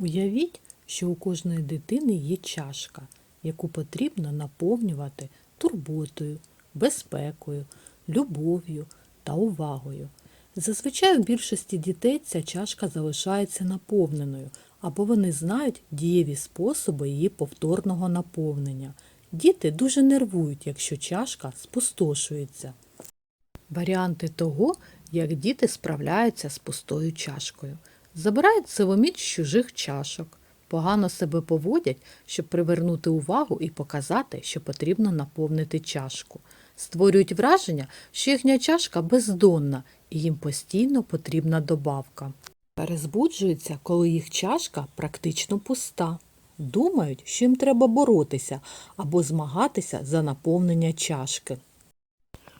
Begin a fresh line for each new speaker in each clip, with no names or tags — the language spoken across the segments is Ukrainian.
Уявіть, що у кожної дитини є чашка, яку потрібно наповнювати турботою, безпекою, любов'ю та увагою. Зазвичай у більшості дітей ця чашка залишається наповненою, або вони знають дієві способи її повторного наповнення. Діти дуже нервують, якщо чашка спустошується. Варіанти того, як діти справляються з пустою чашкою. Забирають силоміць з чужих чашок, погано себе поводять, щоб привернути увагу і показати, що потрібно наповнити чашку. Створюють враження, що їхня чашка бездонна і їм постійно потрібна добавка. Перезбуджуються, коли їх чашка практично пуста. Думають, що їм треба боротися або змагатися за наповнення чашки.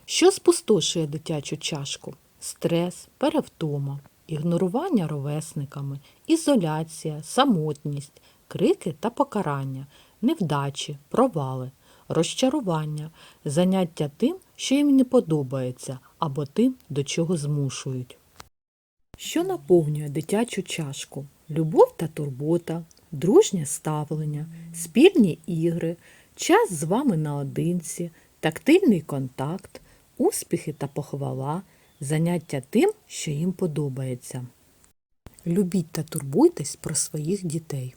Що спустошує дитячу чашку? Стрес, перевтома, ігнорування ровесниками, ізоляція, самотність, крики та покарання, невдачі, провали, розчарування, заняття тим, що їм не подобається, або тим, до чого змушують. Що наповнює дитячу чашку? Любов та турбота, дружнє ставлення, спільні ігри, час з вами наодинці, тактильний контакт, успіхи та похвала, заняття тим, що їм подобається. Любіть та турбуйтесь про своїх дітей.